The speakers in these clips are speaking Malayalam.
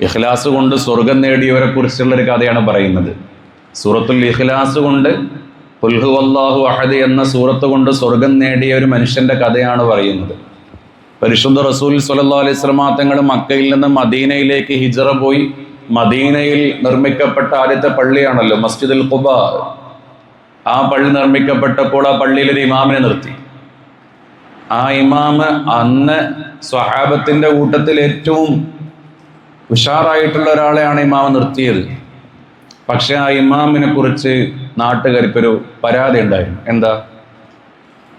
ഇഖ്ലാസ് കൊണ്ട് സ്വർഗം നേടിയവരെ കുറിച്ചുള്ള ഒരു കഥയാണ് പറയുന്നത്. സൂറത്തുൽ ഇഖ്ലാസ് കൊണ്ട് പുൽഹു അള്ളാഹു അഹദ് എന്ന സൂറത്ത് കൊണ്ട് സ്വർഗം നേടിയ ഒരു മനുഷ്യന്റെ കഥയാണ് പറയുന്നത്. പരിശുദ്ധ റസൂൽ സല്ലാ അലൈഹി തങ്ങൾ മക്കയിൽ നിന്ന് മദീനയിലേക്ക് ഹിജറ പോയി. മദീനയിൽ നിർമ്മിക്കപ്പെട്ട ആദ്യത്തെ പള്ളിയാണല്ലോ മസ്ജിദുൽ ഖുബ. ആ പള്ളി നിർമ്മിക്കപ്പെട്ടപ്പോൾ ആ പള്ളിയിൽ ഒരു ഇമാമിനെ നിർത്തി. ആ ഇമാമ് അന്ന് സ്വഹാബത്തിന്റെ കൂട്ടത്തിൽ ഏറ്റവും ഉഷാറായിട്ടുള്ള ഒരാളെയാണ് ഇമാമ് നിർത്തിയത്. പക്ഷെ ആ ഇമാമിനെ കുറിച്ച് നാട്ടുകാർക്കൊരു പരാതി ഉണ്ടായിരുന്നു. എന്താ?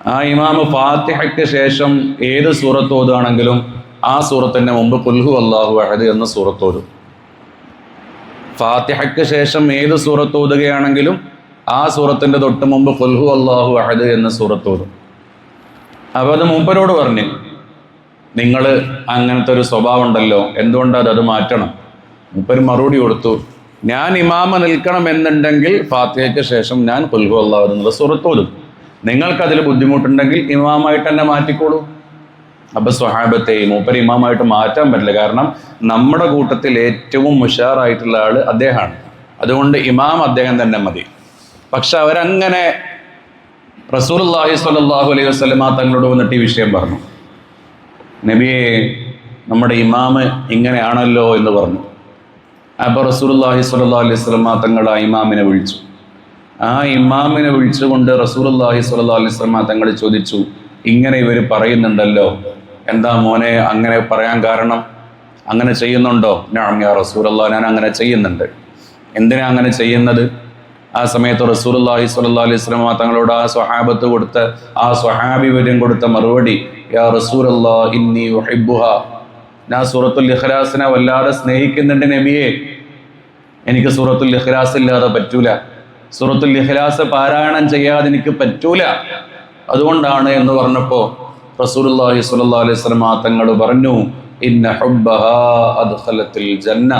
ആ ഇമാമ് ഫാത്തിഹയ്ക്ക് ശേഷം ഏത് സൂറത്ത് ഓതുകയാണെങ്കിലും ആ സൂറത്തിന്റെ മുമ്പ് കുൽഹു അള്ളാഹു അഹദ് എന്ന സൂറത്ത് ഓതും. ഫാത്തിഹയ്ക്ക് ശേഷം ഏത് സൂറത്ത് ഓതുകയാണെങ്കിലും ആ സൂറത്തിന്റെ തൊട്ട് മുമ്പ് കുൽഹു അള്ളാഹു അഹദ് എന്ന സൂറത്ത് ഓതും. അപ്പൊ അത് മൂപ്പരോട് പറഞ്ഞു നിങ്ങൾ അങ്ങനത്തെ ഒരു സ്വഭാവം ഉണ്ടല്ലോ എന്തുകൊണ്ടത് അത് മാറ്റണം? മുപ്പര് മറുപടി കൊടുത്തു ഞാൻ ഇമാമ നിൽക്കണം എന്നുണ്ടെങ്കിൽ ഫാത്തിഹയ്ക്ക് ശേഷം ഞാൻ അള്ളാഹു സൂറത്ത് ഓതും. നിങ്ങൾക്കതിൽ ബുദ്ധിമുട്ടുണ്ടെങ്കിൽ ഇമാമായിട്ട് തന്നെ മാറ്റിക്കോളൂ. അപ്പൊ സ്വഹാബത്തെ മൂപ്പര് ഇമാമായിട്ട് മാറ്റാൻ പറ്റില്ല. കാരണം നമ്മുടെ കൂട്ടത്തിൽ ഏറ്റവും ഉഷാറായിട്ടുള്ള ആൾ അദ്ദേഹമാണ്. അതുകൊണ്ട് ഇമാം അദ്ദേഹം തന്നെ മതി. പക്ഷെ അവരങ്ങനെ റസൂലുള്ളാഹി സ്വല്ലല്ലാഹു അലൈഹി വസ്ലമ തങ്ങളോട് വന്നിട്ട് ഈ വിഷയം പറഞ്ഞു. നബിയെ നമ്മുടെ ഇമാമ് ഇങ്ങനെയാണല്ലോ എന്ന് പറഞ്ഞു. അപ്പോൾ റസൂലുള്ളാഹി സ്വല്ലാ അലൈഹി വസല്ലമ തങ്ങൾ ആ ഇമാമിനെ വിളിച്ചു. ആ ഇമാമിനെ വിളിച്ചുകൊണ്ട് റസൂലുള്ളാഹി സ്വല്ലാ അലൈഹി വസല്ലമ തങ്ങൾ ചോദിച്ചു ഇങ്ങനെ ഇവർ പറയുന്നുണ്ടല്ലോ. എന്താ മോനെ അങ്ങനെ പറയാൻ കാരണം? അങ്ങനെ ചെയ്യുന്നുണ്ടോ? ഞാൻ യാ റസൂലുള്ള ഞാൻ അങ്ങനെ ചെയ്യുന്നുണ്ട്. എന്തിനാ അങ്ങനെ ചെയ്യുന്നത്? ആ സമയത്ത് റസൂലുള്ളാഹി സ്വല്ലാ അലൈഹി സ്വലം തങ്ങളോട് ആ സ്വഹാബത്ത് കൊടുത്ത ആ സ്വഹാബിവര്യം കൊടുത്ത മറുപടി യാ ഇന്നി ഞാൻ സൂറത്തുൽ ഇഖ്ലാസിനെ വല്ലാതെ സ്നേഹിക്കുന്നുണ്ട് നബിയെ. എനിക്ക് സൂറത്തുൽ ഇഖ്ലാസ് ഇല്ലാതെ പറ്റൂല. സൂറത്തുൽ ഇഖ്ലാസ് പാരായണം ചെയ്യാതെ എനിക്ക് പറ്റൂല. അതുകൊണ്ടാണ് എന്ന് പറഞ്ഞപ്പോൾ റസൂലുള്ളാഹി സ്വല്ലല്ലാഹു അലൈഹി വസല്ലം തങ്ങൾ പറഞ്ഞു ഇന്ന ജന്ന.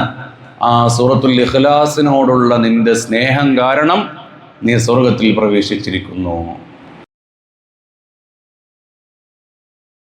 ആ സൂറത്തുൽ ഇഖ്ലാസിനോടുള്ള നിന്റെ സ്നേഹം കാരണം നീ സ്വർഗത്തിൽ പ്രവേശിച്ചിരിക്കുന്നു.